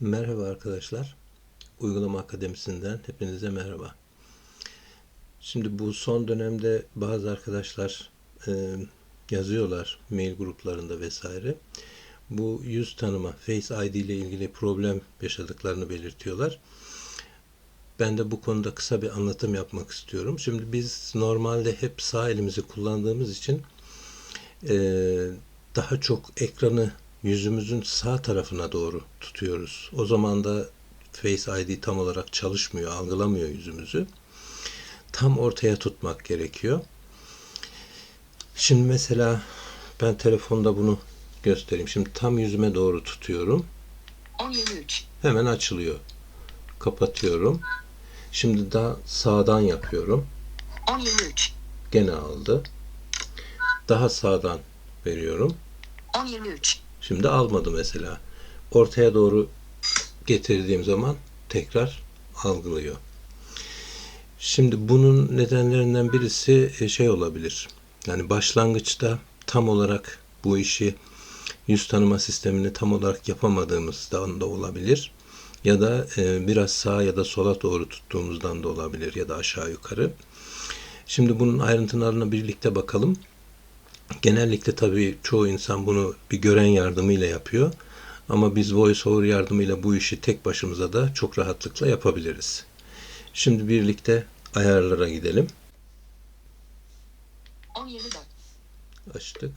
Merhaba arkadaşlar. Uygulama Akademisi'nden hepinize merhaba. Şimdi bu son dönemde bazı arkadaşlar e, yazıyorlar mail gruplarında vesaire. Bu yüz tanıma, Face ID ile ilgili problem yaşadıklarını belirtiyorlar. Ben de bu konuda kısa bir anlatım yapmak istiyorum. Şimdi biz normalde hep sağ elimizi kullandığımız için e, daha çok ekranı yüzümüzün sağ tarafına doğru tutuyoruz. O zaman da Face ID tam olarak çalışmıyor, algılamıyor yüzümüzü. Tam ortaya tutmak gerekiyor. Şimdi mesela ben telefonda bunu göstereyim. Şimdi tam yüzüme doğru tutuyorum. 10.23 Hemen açılıyor. Kapatıyorum. Şimdi daha sağdan yapıyorum. 10.23 Gene aldı. Daha sağdan veriyorum. 10.23 Şimdi almadı mesela. Ortaya doğru getirdiğim zaman tekrar algılıyor. Şimdi bunun nedenlerinden birisi e, şey olabilir. Yani başlangıçta tam olarak bu işi yüz tanıma sistemini tam olarak yapamadığımızdan da olabilir. Ya da e, biraz sağa ya da sola doğru tuttuğumuzdan da olabilir ya da aşağı yukarı. Şimdi bunun ayrıntılarına birlikte bakalım. Genellikle tabii çoğu insan bunu bir gören yardımıyla yapıyor. Ama biz VoiceOver yardımıyla bu işi tek başımıza da çok rahatlıkla yapabiliriz. Şimdi birlikte ayarlara gidelim. 10.24 Açtık.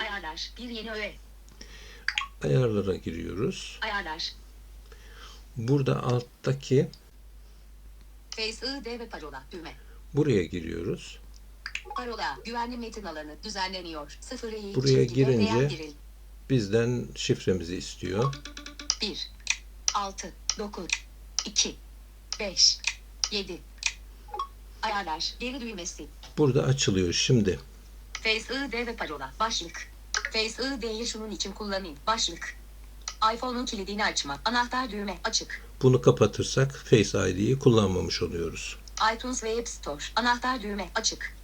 Ayarlar bir yeni öğe Ayarlara giriyoruz. Ayarlar Burada alttaki Face ID ve parola düğme buraya giriyoruz. Parola güvenli metin alanı düzenleniyor 0 iyi Buraya girince-. Bizden şifremizi istiyor. 1 6 9 2 5 7 Ayarlar geri düğmesi Burada açılıyor şimdi. Face ID ve parola başlık Face ID'yi şunun için kullanayım başlık iPhone'un kilidini açma anahtar düğme açık Bunu kapatırsak Face ID'yi kullanmamış oluyoruz. iTunes ve App Store anahtar düğme açık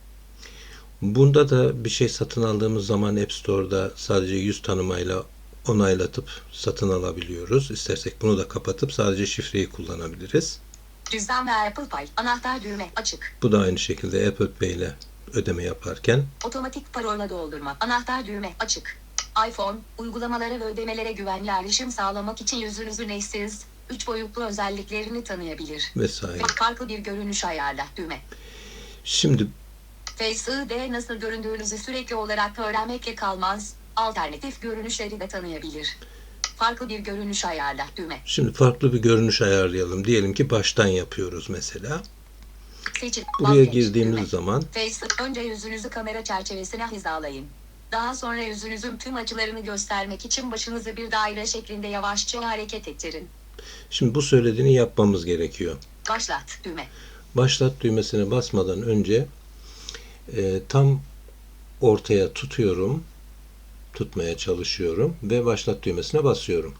Bunda da bir şey satın aldığımız zaman App Store'da sadece yüz tanımayla onaylatıp satın alabiliyoruz. İstersek bunu da kapatıp sadece şifreyi kullanabiliriz. Cüzdan ve Apple Pay. Anahtar düğme açık. Bu da aynı şekilde Apple Pay ile ödeme yaparken Otomatik parola doldurma. Anahtar düğme açık. iPhone, uygulamalara ve ödemelere güvenli erişim sağlamak için yüzünüzün eşsiz, 3 boyutlu özelliklerini tanıyabilir. vesaire. Ve farklı bir görünüş ayarla düğme. Şimdi Face ID nasıl göründüğünüzü sürekli olarak öğrenmekle kalmaz, alternatif görünüşleri de tanıyabilir. Farklı bir görünüş ayarla düğme. şimdi farklı bir görünüş ayarlayalım. Diyelim ki baştan yapıyoruz mesela. Seçil. Buraya vazgeç, girdiğimiz düğme. zaman Face önce yüzünüzü kamera çerçevesine hizalayın. Daha sonra yüzünüzün tüm açılarını göstermek için başınızı bir daire şeklinde yavaşça hareket ettirin. Şimdi bu söylediğini yapmamız gerekiyor. Başlat düğme. Başlat düğmesine basmadan önce e, tam ortaya tutuyorum. Tutmaya çalışıyorum ve başlat düğmesine basıyorum.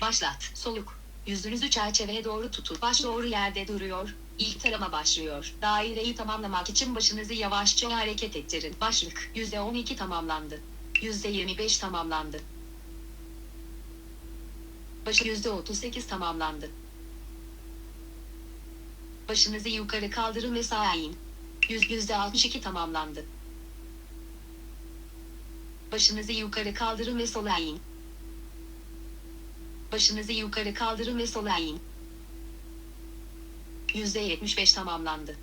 Başlat. Soluk. Yüzünüzü çerçeveye doğru tutun. Baş doğru yerde duruyor. İlk tarama başlıyor. Daireyi tamamlamak için başınızı yavaşça hareket ettirin. Başlık. %12 tamamlandı. %25 tamamlandı. Başı %38 tamamlandı. Başınızı yukarı kaldırın ve sağa in. Yüz %62 tamamlandı. Başınızı yukarı kaldırın ve sola in. Başınızı yukarı kaldırın ve sola in. %75 tamamlandı.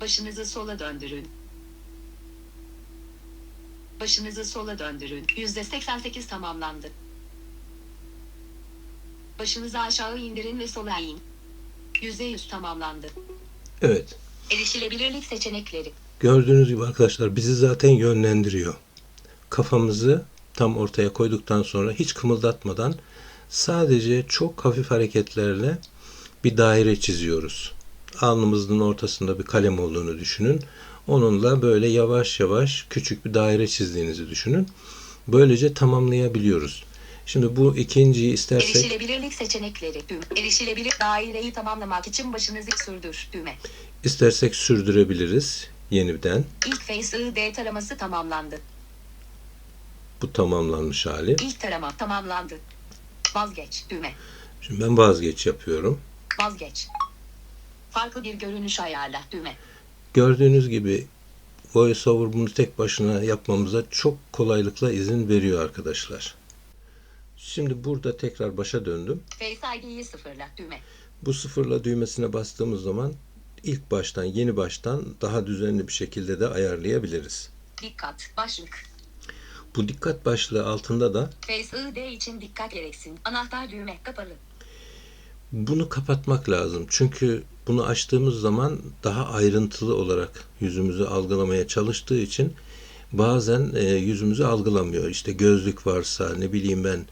Başınızı sola döndürün. Başınızı sola döndürün. %88 tamamlandı. Başınızı aşağı indirin ve sola in. %100 tamamlandı. Evet. Erişilebilirlik seçenekleri. Gördüğünüz gibi arkadaşlar bizi zaten yönlendiriyor. Kafamızı tam ortaya koyduktan sonra hiç kımıldatmadan sadece çok hafif hareketlerle bir daire çiziyoruz. Alnımızın ortasında bir kalem olduğunu düşünün. Onunla böyle yavaş yavaş küçük bir daire çizdiğinizi düşünün. Böylece tamamlayabiliyoruz. Şimdi bu ikinciyi istersek Erişilebilirlik seçenekleri. Düğme. Erişilebilir daireyi tamamlamak için başınızı sürdür. Düğme. istersek sürdürebiliriz yeniden. İlk Face ID taraması tamamlandı. Bu tamamlanmış hali. İlk tarama tamamlandı. Vazgeç düğme. Şimdi ben vazgeç yapıyorum. Vazgeç. Farklı bir görünüş ayarla düğme. Gördüğünüz gibi VoiceOver bunu tek başına yapmamıza çok kolaylıkla izin veriyor arkadaşlar. Şimdi burada tekrar başa döndüm. Face ID'yi sıfırla düğme. Bu sıfırla düğmesine bastığımız zaman ilk baştan yeni baştan daha düzenli bir şekilde de ayarlayabiliriz. Dikkat başlık. Bu dikkat başlığı altında da Face ID için dikkat gereksin. Anahtar düğme kapalı. bunu kapatmak lazım. Çünkü bunu açtığımız zaman daha ayrıntılı olarak yüzümüzü algılamaya çalıştığı için bazen e, yüzümüzü algılamıyor. İşte gözlük varsa ne bileyim ben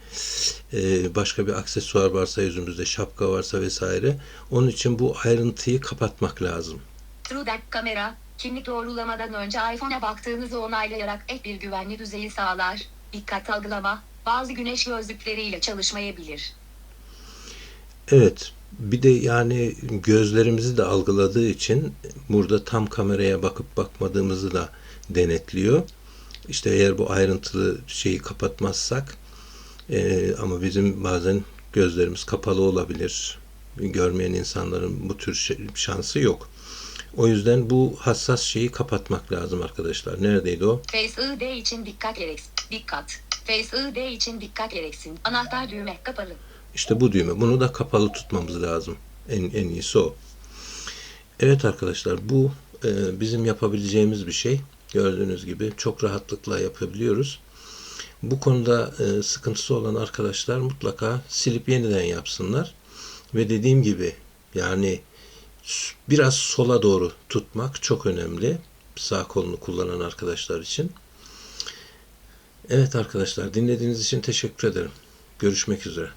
e, başka bir aksesuar varsa yüzümüzde şapka varsa vesaire. Onun için bu ayrıntıyı kapatmak lazım. TrueDepth kamera, kimlik doğrulamadan önce iPhone'a baktığınızı onaylayarak ek bir güvenli düzeyi sağlar. Dikkat algılama, bazı güneş gözlükleriyle çalışmayabilir. Evet. Bir de yani gözlerimizi de algıladığı için burada tam kameraya bakıp bakmadığımızı da denetliyor. İşte eğer bu ayrıntılı şeyi kapatmazsak e, ama bizim bazen gözlerimiz kapalı olabilir. Görmeyen insanların bu tür şansı yok. O yüzden bu hassas şeyi kapatmak lazım arkadaşlar. Neredeydi o? Face ID için dikkat gereksin. Dikkat. Face ID için dikkat gereksin. Anahtar düğme kapalı. İşte bu düğme. Bunu da kapalı tutmamız lazım. En, en iyisi o. Evet arkadaşlar bu e, bizim yapabileceğimiz bir şey. Gördüğünüz gibi çok rahatlıkla yapabiliyoruz. Bu konuda e, sıkıntısı olan arkadaşlar mutlaka silip yeniden yapsınlar. Ve dediğim gibi yani biraz sola doğru tutmak çok önemli. Sağ kolunu kullanan arkadaşlar için. Evet arkadaşlar dinlediğiniz için teşekkür ederim. Görüşmek üzere.